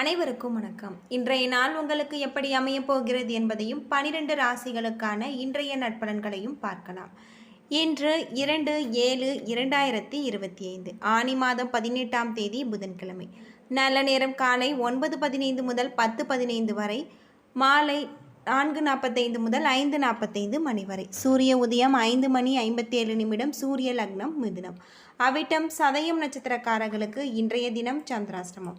அனைவருக்கும் வணக்கம். இன்றைய நாள் உங்களுக்கு எப்படி அமையப் போகிறது என்பதையும் பனிரெண்டு ராசிகளுக்கான இன்றைய நட்பலன்களையும் பார்க்கலாம். இன்று இரண்டு ஏழு இரண்டாயிரத்தி இருபத்தி ஐந்து ஆனி மாதம் பதினெட்டாம் தேதி புதன்கிழமை. நல்ல நேரம் காலை ஒன்பது பதினைந்து முதல் பத்து பதினைந்து வரை மாலை நான்கு நாற்பத்தைந்து முதல் ஐந்து நாற்பத்தைந்து மணி வரை. சூரிய உதயம் ஐந்து மணி ஐம்பத்தேழு நிமிடம் சூரிய லக்னம் மிதுனம். அவிட்டம் சதயம் நட்சத்திரக்காரர்களுக்கு இன்றைய தினம் சந்திராஷ்டமம்.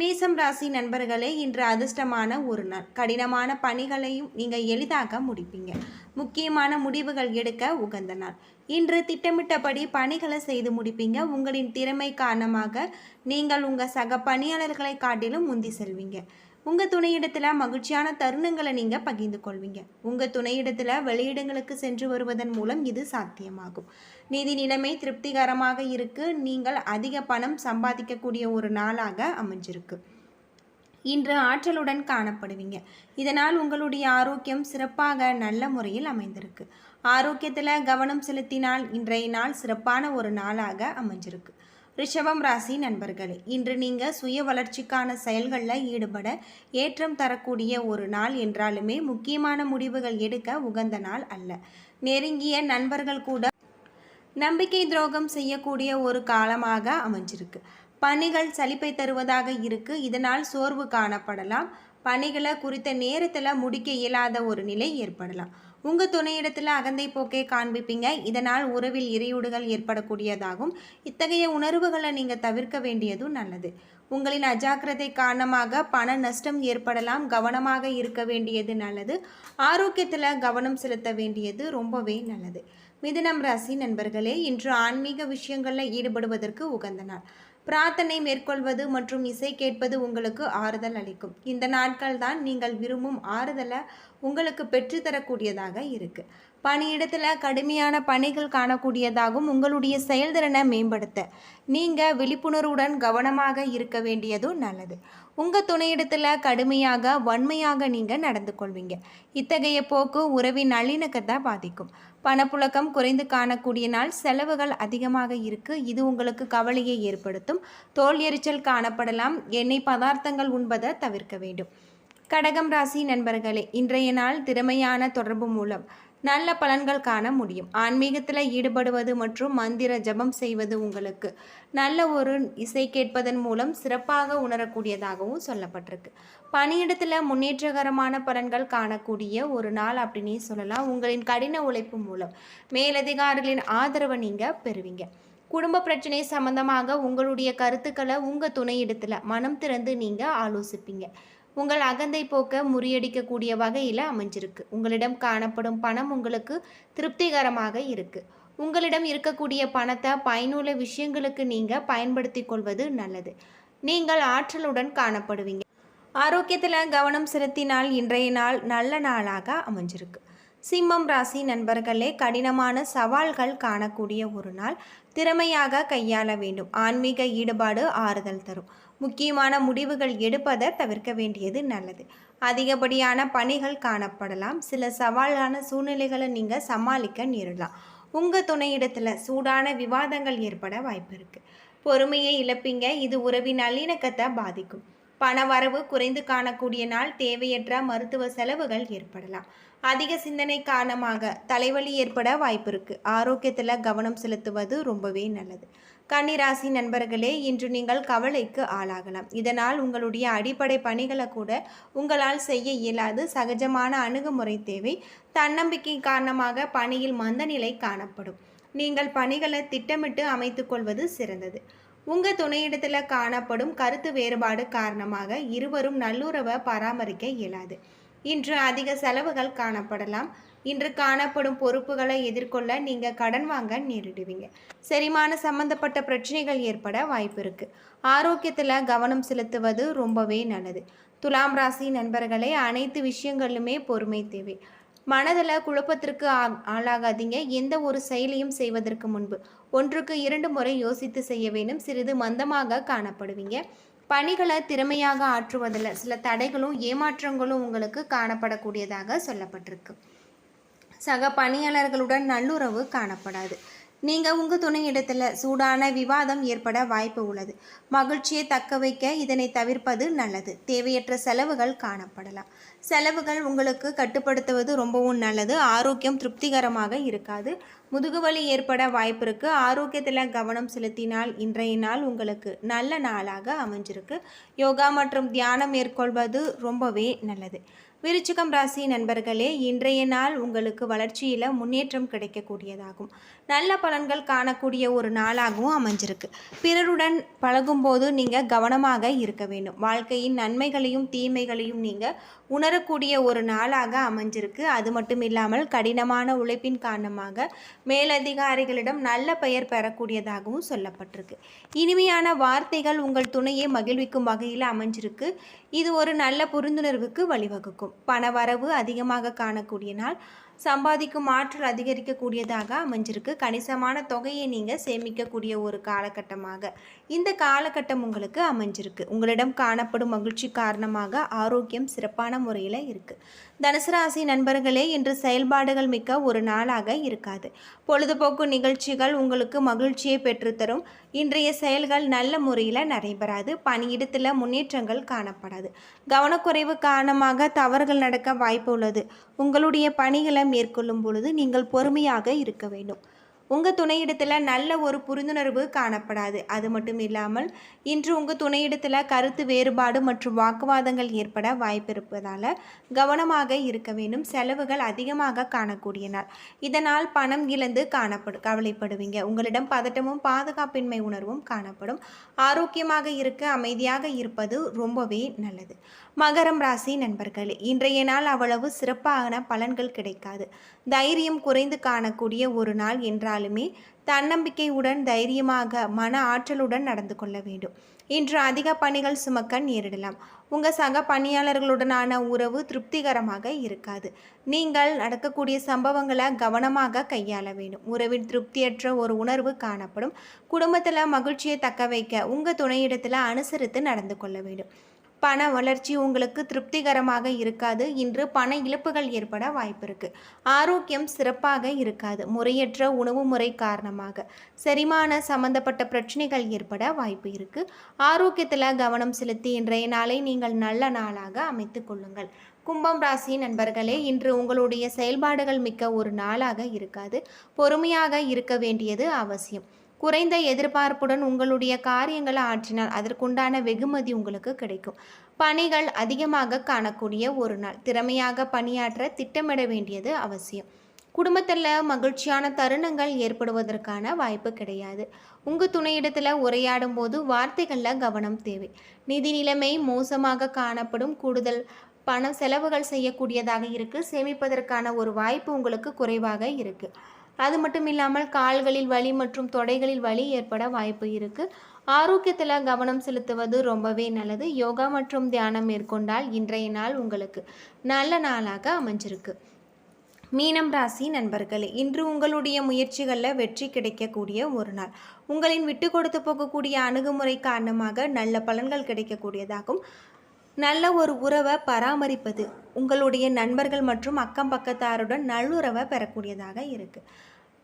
மேசம் ராசி நண்பர்களே இன்று அதிர்ஷ்டமான ஒரு நாள். கடினமான பணிகளையும் நீங்கள் எளிதாக முடிப்பீங்க. முக்கியமான முடிவுகள் எடுக்க உகந்த நாள். இன்று திட்டமிட்டபடி பணிகளை செய்து முடிப்பீங்க. உங்களின் திறமை காரணமாக நீங்கள் உங்கள் சக பணியாளர்களை காட்டிலும் முந்தி செல்வீங்க. உங்கள் துணையிடத்தில் மகிழ்ச்சியான தருணங்களை நீங்கள் பகிர்ந்து கொள்வீங்க. உங்கள் துணையிடத்தில் வெளியிடங்களுக்கு சென்று வருவதன் மூலம் இது சாத்தியமாகும். நிதி நிலைமை திருப்திகரமாக இருக்கு. நீங்கள் அதிக பணம் சம்பாதிக்கக்கூடிய ஒரு நாளாக அமைஞ்சிருக்கு. இன்று ஆற்றலுடன் காணப்படுவீங்க. இதனால் உங்களுடைய ஆரோக்கியம் சிறப்பாக நல்ல முறையில் அமைந்திருக்கு. ஆரோக்கியத்தில் கவனம் செலுத்தினால் இன்றைய நாள் சிறப்பான ஒரு நாளாக அமைஞ்சிருக்கு. ரிஷபம் ராசி நண்பர்களே இன்று நீங்கள் சுய வளர்ச்சிக்கான செயல்களில் ஈடுபட ஏற்றம் தரக்கூடிய ஒரு நாள் என்றாலுமே முக்கியமான முடிவுகள் எடுக்க உகந்த நாள் அல்ல. நெருங்கிய நண்பர்கள் கூட நம்பிக்கை துரோகம் செய்யக்கூடிய ஒரு காலமாக அமைஞ்சிருக்கு. பணிகள் சலிப்பை தருவதாக இருக்கு. இதனால் சோர்வு காணப்படலாம். பணிகளை குறித்த நேரத்தில் முடிக்க இயலாத ஒரு நிலை ஏற்படலாம். உங்கள் துணையிடத்தில் அகந்தை போக்கை காண்பிப்பீங்க. இதனால் உறவில் இறையூடுகள் ஏற்படக்கூடியதாகும். இத்தகைய உணர்வுகளை நீங்கள் தவிர்க்க வேண்டியதும் நல்லது. உங்களின் அஜாக்கிரதை காரணமாக பண நஷ்டம் ஏற்படலாம். கவனமாக இருக்க வேண்டியது நல்லது. ஆரோக்கியத்தில் கவனம் செலுத்த வேண்டியது ரொம்பவே நல்லது. மிதுனம் ராசி நண்பர்களே இன்று ஆன்மீக விஷயங்களில் ஈடுபடுவதற்கு உகந்த நாள். பிரார்த்தனை மேற்கொள்வது மற்றும் இசை கேட்பது உங்களுக்கு ஆறுதல் அளிக்கும். இந்த நாட்கள் தான் நீங்கள் விரும்பும் ஆறுதலை உங்களுக்கு பெற்றுத்தரக்கூடியதாக இருக்குது பணியிடத்தில் கடுமையான பணிகள் காணக்கூடியதாகவும் உங்களுடைய செயல்திறனை மேம்படுத்த நீங்கள் விழிப்புணர்வுடன் கவனமாக இருக்க வேண்டியதும் நல்லது. உங்கள் துணையிடத்தில் கடுமையாக வன்மையாக நீங்கள் நடந்து கொள்வீங்க. இத்தகைய போக்கு உறவின் நல்லிணக்கத்தை பாதிக்கும். பணப்புழக்கம் குறைந்து காணக்கூடிய நாள் செலவுகள் அதிகமாக இருக்கு. இது உங்களுக்கு கவலையை ஏற்படுத்தும். தோல் எரிச்சல் காணப்படலாம். எண்ணெய் பதார்த்தங்கள் உண்பதை தவிர்க்க வேண்டும். கடகம் ராசி நண்பர்களே இன்றைய நாள் திறமையான தொடர்பு மூலம் நல்ல பலன்கள் காண முடியும். ஆன்மீகத்தில் ஈடுபடுவது மற்றும் மந்திர ஜபம் செய்வது உங்களுக்கு நல்ல ஒரு இசை கேட்பதன் மூலம் சிறப்பாக உணரக்கூடியதாகவும் சொல்லப்பட்டிருக்கு. பணியிடத்தில் முன்னேற்றகரமான பலன்கள் காணக்கூடிய ஒரு நாள் அப்படின்னே சொல்லலாம். உங்களின் கடின உழைப்பு மூலம் மேலதிகாரிகளின் ஆதரவை நீங்கள் பெறுவீங்க. குடும்ப பிரச்சனை சம்பந்தமாக உங்களுடைய கருத்துக்களை உங்கள் துணையிடத்தில் மனம் திறந்து நீங்கள் ஆலோசிப்பீங்க. உங்கள் அகந்தை போக்க முறியடிக்கக்கூடிய வகையில் அமைஞ்சிருக்கு. உங்களிடம் காணப்படும் பணம் உங்களுக்கு திருப்திகரமாக இருக்கு. உங்களிடம் இருக்கக்கூடிய பணத்தை பயனுள்ள விஷயங்களுக்கு நீங்கள் பயன்படுத்தி கொள்வது நல்லது. நீங்கள் ஆற்றலுடன் காணப்படுவீங்க. ஆரோக்கியத்தில் கவனம் செலுத்தினால் இன்றைய நாள் நல்ல நாளாக அமைஞ்சிருக்கு. சிம்மம் ராசி நண்பர்களே கடினமான சவால்கள் காணக்கூடிய ஒரு நாள். திறமையாக கையாள வேண்டும். ஆன்மீக ஈடுபாடு ஆறுதல் தரும். முக்கியமான முடிவுகள் எடுப்பதை தவிர்க்க வேண்டியது நல்லது. அதிகப்படியான பணிகள் காணப்படலாம். சில சவாலான சூழ்நிலைகளை நீங்கள் சமாளிக்க நேரலாம் உங்கள் துணையிடத்தில் சூடான விவாதங்கள் ஏற்பட வாய்ப்பு இருக்குது பொறுமையை இழப்பீங்க. இது உறவின் நல்லிணக்கத்தை பாதிக்கும். பண வரவு குறைந்து காணக்கூடிய நாள் தேவையற்ற மருத்துவ செலவுகள் ஏற்படலாம். அதிக சிந்தனை காரணமாக தலைவலி ஏற்பட வாய்ப்பு இருக்கு. ஆரோக்கியத்தில் கவனம் செலுத்துவது ரொம்பவே நல்லது. கன்னிராசி நண்பர்களே இன்று நீங்கள் கவலைக்கு ஆளாகலாம். இதனால் உங்களுடைய அடிப்படை பணிகளை கூட உங்களால் செய்ய இயலாது. சகஜமான அணுகுமுறை தேவை. தன்னம்பிக்கை காரணமாக பணியில் மந்தநிலை காணப்படும். நீங்கள் பணிகளை திட்டமிட்டு அமைத்துக்கொள்வது சிறந்தது. உங்கள் துணையிடத்தில் காணப்படும் கருத்து வேறுபாடு காரணமாக இருவரும் நல்லுறவை பராமரிக்க இயலாது. இன்று அதிக செலவுகள் காணப்படலாம். இன்று காணப்படும் பொறுப்புகளை எதிர்கொள்ள நீங்கள் கடன் வாங்க நேரிடுவீங்க. செரிமான சம்பந்தப்பட்ட பிரச்சனைகள் ஏற்பட வாய்ப்பு இருக்குது ஆரோக்கியத்தில் கவனம் செலுத்துவது ரொம்பவே நல்லது. துலாம் ராசி நண்பர்களே அனைத்து விஷயங்களிலுமே பொறுமை தேவை. மனதில் குழப்பத்திற்கு ஆ- ஆளாகாதீங்க. எந்த ஒரு செயலையும் செய்வதற்கு முன்பு ஒன்றுக்கு இரண்டு முறை யோசித்து செய்ய வேண்டும். சிறிது மந்தமாக காணப்படுவீங்க. பணிகளை திறமையாக ஆற்றுவதில் சில தடைகளும் ஏமாற்றங்களும் உங்களுக்கு காணப்படக்கூடியதாக சொல்லப்பட்டிருக்கு. சக பணியாளர்களுடன் நல்லுறவு காணப்படாது. நீங்கள் உங்கள் துணையிடத்தில் சூடான விவாதம் ஏற்பட வாய்ப்பு உள்ளது. மகிழ்ச்சியை தக்க வைக்க இதனை தவிர்ப்பது நல்லது. தேவையற்ற செலவுகள் காணப்படலாம். செலவுகள் உங்களுக்கு கட்டுப்படுத்துவது ரொம்பவும் நல்லது. ஆரோக்கியம் திருப்திகரமாக இருக்காது. முதுகுவலி ஏற்பட வாய்ப்பு இருக்குது ஆரோக்கியத்தில் கவனம் செலுத்தினால் இன்றைய நாள் உங்களுக்கு நல்ல நாளாக அமைஞ்சிருக்கு. யோகா மற்றும் தியானம் மேற்கொள்வது ரொம்பவே நல்லது. விருச்சிகம் ராசி நண்பர்களே இன்றைய நாள் உங்களுக்கு வளர்ச்சியில் முன்னேற்றம் கிடைக்கக்கூடியதாகும். நல்ல பலன்கள் காணக்கூடிய ஒரு நாளாகவும் அமைஞ்சிருக்கு. பிறருடன் பழகும்போது நீங்கள் கவனமாக இருக்க வேண்டும். வாழ்க்கையின் நன்மைகளையும் தீமைகளையும் நீங்கள் உணரக்கூடிய ஒரு நாளாக அமைஞ்சிருக்கு. அது மட்டும் இல்லாமல் கடினமான உழைப்பின் காரணமாக மேலதிகாரிகளிடம் நல்ல பெயர் பெறக்கூடியதாகவும் சொல்லப்பட்டிருக்கு. இனிமையான வார்த்தைகள் உங்கள் துணையை மகிழ்விக்கும் வகையில் அமைஞ்சிருக்கு. இது ஒரு நல்ல புரிந்துணர்வுக்கு வழிவகுக்கும். பணவரவு அதிகமாக காணக்கூடிய நாள். சம்பாதிக்கும் ஆற்றல் அதிகரிக்கக்கூடியதாக அமைஞ்சிருக்கு. கணிசமான தொகையை நீங்கள் சேமிக்கக்கூடிய ஒரு காலகட்டமாக. இந்த காலகட்டம் உங்களுக்கு அமைஞ்சிருக்கு. உங்களிடம் காணப்படும் மகிழ்ச்சி காரணமாக ஆரோக்கியம் சிறப்பான முறையில் இருக்குது தனுசராசி நண்பர்களே இன்று செயல்பாடுகள் மிக்க ஒரு நாளாக இருக்காது. பொழுதுபோக்கு நிகழ்ச்சிகள் உங்களுக்கு மகிழ்ச்சியை பெற்றுத்தரும். இன்றைய செயல்கள் நல்ல முறையில் நடைபெறாது. பணியிடத்தில் முன்னேற்றங்கள் காணப்படாது. கவனக்குறைவு காரணமாக தவறுகள் நடக்க வாய்ப்பு உள்ளது. உங்களுடைய பணிகளை மேற்கொள்ளும் பொழுது நீங்கள் பொறுமையாக இருக்க வேண்டும். உங்கள் துணையிடத்தில் நல்ல ஒரு புரிந்துணர்வு காணப்படாது. அது மட்டும் இல்லாமல் இன்று உங்கள் துணையிடத்தில் கருத்து வேறுபாடு மற்றும் வாக்குவாதங்கள் ஏற்பட வாய்ப்பு இருப்பதால் கவனமாக இருக்க வேண்டும். செலவுகள் அதிகமாக காணக்கூடிய நாள். இதனால் பணம் இழந்து காணப்படு கவலைப்படுவீங்க. உங்களிடம் பதட்டமும் பாதுகாப்பின்மை உணர்வும் காணப்படும். ஆரோக்கியமாக இருக்க அமைதியாக இருப்பது ரொம்பவே நல்லது. மகரம் ராசி நண்பர்களே இன்றைய நாள் அவ்வளவு சிறப்பான பலன்கள் கிடைக்காது. தைரியம் குறைந்து காணக்கூடிய ஒரு நாள் என்றால் இருந்தாலுமே தன்னம்பிக்கையுடன் தைரியமாக மன ஆற்றலுடன் நடந்து கொள்ள வேண்டும். இன்று அதிக பணிகள் சுமக்க நேரிடலாம். உங்கள் சக பணியாளர்களுடனான உறவு திருப்திகரமாக இருக்காது. நீங்கள் நடக்கக்கூடிய சம்பவங்களை கவனமாக கையாள வேண்டும். உறவில் திருப்தியற்ற ஒரு உணர்வு காணப்படும். குடும்பத்தில் மகிழ்ச்சியை தக்க வைக்க உங்கள் துணையிடத்தில் அனுசரித்து நடந்து கொள்ள வேண்டும். பண வளர்ச்சி உங்களுக்கு திருப்திகரமாக இருக்காது. இன்று பண இழப்புகள் ஏற்பட வாய்ப்பு இருக்கு. ஆரோக்கியம் சிறப்பாக இருக்காது. முறையற்ற உணவு முறை காரணமாக செரிமான சம்பந்தப்பட்ட பிரச்சனைகள் ஏற்பட வாய்ப்பு இருக்கு. ஆரோக்கியத்தில் கவனம் செலுத்தி இன்றைய நாளை நீங்கள் நல்ல நாளாக அமைத்து கொள்ளுங்கள். கும்பம் ராசி நண்பர்களே இன்று உங்களுடைய செயல்பாடுகள் மிக்க ஒரு நாளாக இருக்காது. பொறுமையாக இருக்க வேண்டியது அவசியம். குறைந்த எதிர்பார்ப்புடன் உங்களுடைய காரியங்களை ஆற்றினால் அதற்குண்டான வெகுமதி உங்களுக்கு கிடைக்கும். பணிகள் அதிகமாக காணக்கூடிய ஒரு நாள். திறமையாக பணியாற்ற திட்டமிட வேண்டியது அவசியம். குடும்பத்தில் மகிழ்ச்சியான தருணங்கள் ஏற்படுவதற்கான வாய்ப்பு கிடையாது. உங்கள் துணையிடத்தில் உரையாடும் போது வார்த்தைகளில் கவனம் தேவை. நிதி நிலைமை மோசமாக காணப்படும். கூடுதல் பணம் செலவுகள் செய்யக்கூடியதாக இருக்குது சேமிப்பதற்கான ஒரு வாய்ப்பு உங்களுக்கு குறைவாக இருக்குது அது மட்டும் இல்லாமல் கால்களில் வலி மற்றும் தொடைகளில் வலி ஏற்பட வாய்ப்பு இருக்குது ஆரோக்கியத்தில் கவனம் செலுத்துவது ரொம்பவே நல்லது. யோகா மற்றும் தியானம் மேற்கொண்டால் இன்றைய நாள் உங்களுக்கு நல்ல நாளாக அமைஞ்சிருக்கு. மீனம் ராசி நண்பர்களே இன்று உங்களுடைய முயற்சிகளில் வெற்றி கிடைக்கக்கூடிய ஒரு நாள். உங்களின் விட்டு கொடுத்து போகக்கூடிய அணுகுமுறை காரணமாக நல்ல பலன்கள் கிடைக்கக்கூடியதாகும். நல்ல ஒரு உறவை பராமரிப்பது உங்களுடைய நண்பர்கள் மற்றும் அக்கம் பக்கத்தாருடன் நல்லுறவை பெறக்கூடியதாக இருக்குது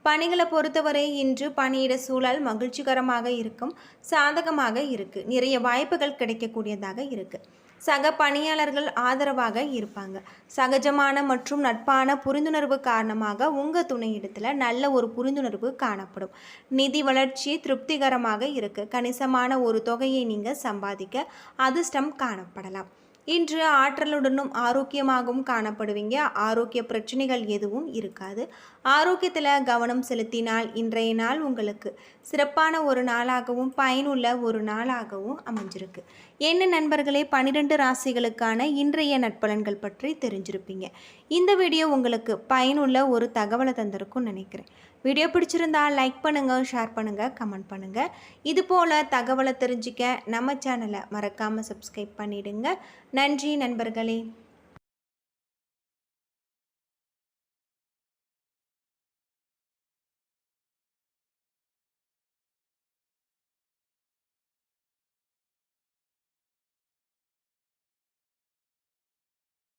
பணிகளை பொறுத்தவரை இன்று பணியிட சூழல் மகிழ்ச்சிகரமாக இருக்கும் சாதகமாக இருக்கு. நிறைய வாய்ப்புகள் கிடைக்கக்கூடியதாக இருக்கு. சக பணியாளர்கள் ஆதரவாக இருப்பாங்க. சகஜமான மற்றும் நட்பான புரிந்துணர்வு காரணமாக உங்கள் துணையிடத்தில் நல்ல ஒரு புரிந்துணர்வு காணப்படும். நிதி வளர்ச்சி திருப்திகரமாக இருக்கு. கணிசமான ஒரு தொகையை நீங்கள் சம்பாதிக்க அதிர்ஷ்டம் காணப்படலாம். இன்று ஆற்றலுடனும் ஆரோக்கியமாகவும் காணப்படுவீங்க. ஆரோக்கிய பிரச்சனைகள் எதுவும் இருக்காது. ஆரோக்கியத்தில் கவனம் செலுத்தினால் இன்றைய நாள் உங்களுக்கு சிறப்பான ஒரு நாளாகவும் பயனுள்ள ஒரு நாளாகவும் அமைஞ்சிருக்கு. என்ன நண்பர்களே பன்னிரெண்டு ராசிகளுக்கான இன்றைய நட்பலன்கள் பற்றி தெரிஞ்சிருப்பீங்க. இந்த வீடியோ உங்களுக்கு பயனுள்ள ஒரு தகவலை தந்திருக்கும்னு நினைக்கிறேன். வீடியோ பிடிச்சிருந்தா லைக் பண்ணுங்கள் ஷேர் பண்ணுங்கள் கமெண்ட் பண்ணுங்கள் இது போல் தகவலை தெரிஞ்சிக்க நம்ம சேனலை மறக்காமல் சப்ஸ்கிரைப் பண்ணிடுங்க. நன்றி நண்பர்களே.